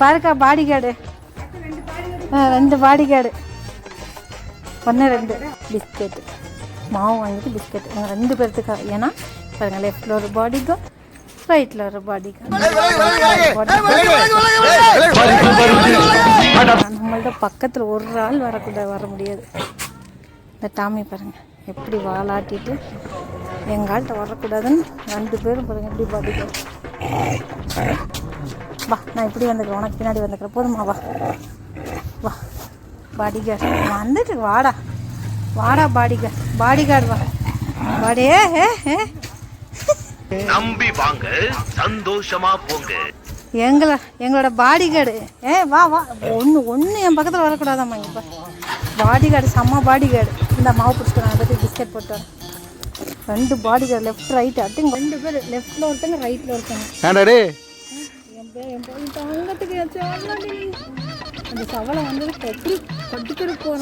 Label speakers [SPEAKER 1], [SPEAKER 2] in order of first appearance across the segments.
[SPEAKER 1] பாருக்கா body guard ரெண்டு body card ஒன்று ரெண்டு பிஸ்கெட்டு மாவு வாங்கிட்டு பிஸ்கெட் இவங்க ரெண்டு பேர்த்துக்கா ஏன்னா பாருங்க லெஃப்டில் ஒரு பாடி கார்டு ரைட்டில் ஒரு பாடி நம்மள்ட்ட பக்கத்தில் ஒரு ஆள் வரக்கூடாது வர முடியாது இந்த டாமி பாருங்க எப்படி வாலாட்டிட்டு எங்கள் ஆள்கிட்ட வரக்கூடாதுன்னு ரெண்டு பேரும் பாருங்க எப்படி பாடி கார்டு வா நான் இப்படி வந்துக்கிறேன் உனக்கு பின்னாடி வந்துக்கிறேன். போதுமா வா. வா. பாடி கார்டு வந்துட்டு வாடா. வாடா பாடி கார்டு பாடி கார்டு வா. பாடி ஏ ஏ
[SPEAKER 2] நம்பி வாங்க சந்தோஷமா போங்க.
[SPEAKER 1] எங்களை எங்களோட பாடி கார்டு ஏ வா வா. ஒன்று ஒன்று என் பக்கத்தில் வரக்கூடாதாம்மா இப்போ பாடி கார்டு செம்ம பாடி கார்டு இந்த மாவு பிடிச்சிக்கிறேன் அதை பற்றி பிஸ்கெட் போட்டு வரேன். ரெண்டு பாடி கார்டு லெஃப்ட் ரைட் அட்டிங்க ரெண்டு பேர் லெஃப்ட்டில் ஒருத்தங்க ரைட்டில் ஒருத்தங்க சவலை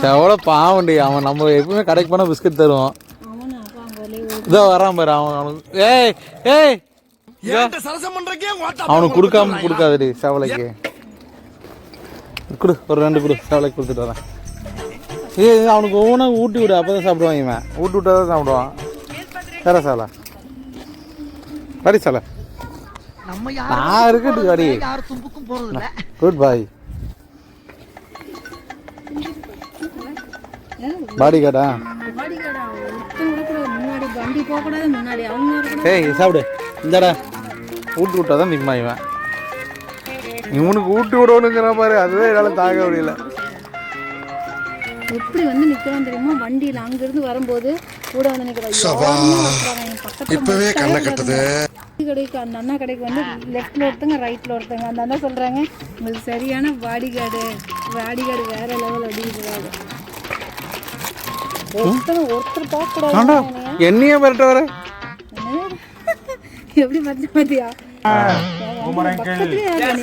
[SPEAKER 3] செவல பாவண்டி அவன் நம்ம எப்பவுமே கடைக்கு போனால் பிஸ்கட் தருவோம்
[SPEAKER 1] அவனு அப்பா அங்கே ஒரு
[SPEAKER 3] இதோ வரான் பாரு அவன் அவனுக்கு. ஏய் ஏய். அவனுக்கு கொடுக்காம கொடுக்காதடி செவலைக்கு. கொடு ஒரு ரெண்டு கொடு செவலைக்கு கொடுத்துட்டு வரேன். ஏய் அவனுக்கு ஒவ்வொன்றா ஊட்டி விடு அப்போ தான் சாப்பிடுவான் இவன். ஊட்டி விட்டா தான் சாப்பிடுவான். சர சாலா படி சாலா
[SPEAKER 4] நம்ம
[SPEAKER 3] நான் இருக்கட்டு அடி
[SPEAKER 4] யார் தும்புக்கும் போறது இல்ல
[SPEAKER 3] குட். பாய் பாடி கார்டா
[SPEAKER 1] பாடி கார்டா முன்னாடி வண்டி போகக்கூடாது முன்னாடி அவங்க
[SPEAKER 3] ஏய் சாப்பிடு. இந்தாடா. ஊட்டி விட்டா தான் நிம்மா இவன். இவனுக்கு ஊட்டி விடணுங்கிற பாரு அதுவே என்னால் தாங்க முடியல.
[SPEAKER 1] எப்படி வந்து நிற்கிறான் தெரியுமா? வண்டியில் அங்கேருந்து வரும்போது கூட வந்து நிற்கிறான் இப்போவே கண்ணை கட்டுது. கடைக்கு அந்த அண்ணா கடைக்கு வந்து லெஃப்டில் ஒருத்தங்க ரைட்டில் ஒருத்தங்க. அந்த அண்ணா சொல்கிறாங்க உங்களுக்கு சரியான பாடி கார்டு பாடி கார்டு வேற லெவல் அப்படிங்கிறாரு ஒருத்தர் ஒருத்தர் பார்க்கக்கூடாது
[SPEAKER 3] என்னையே மிரட்ட வர.
[SPEAKER 1] எப்படி பார்த்து பார்த்தியா யாரு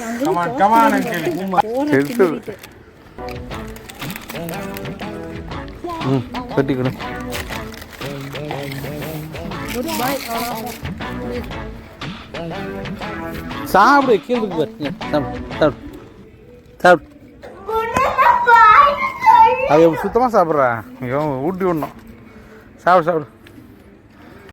[SPEAKER 3] சாப்பிடு கீழே இருக்கு பாரு. இங்க, சாப்பிடு அது சுத்தமாக சாப்பிட்றா? ஐயோ ஊட்டி விடணும். சாப்பிடு சாப்பிடு.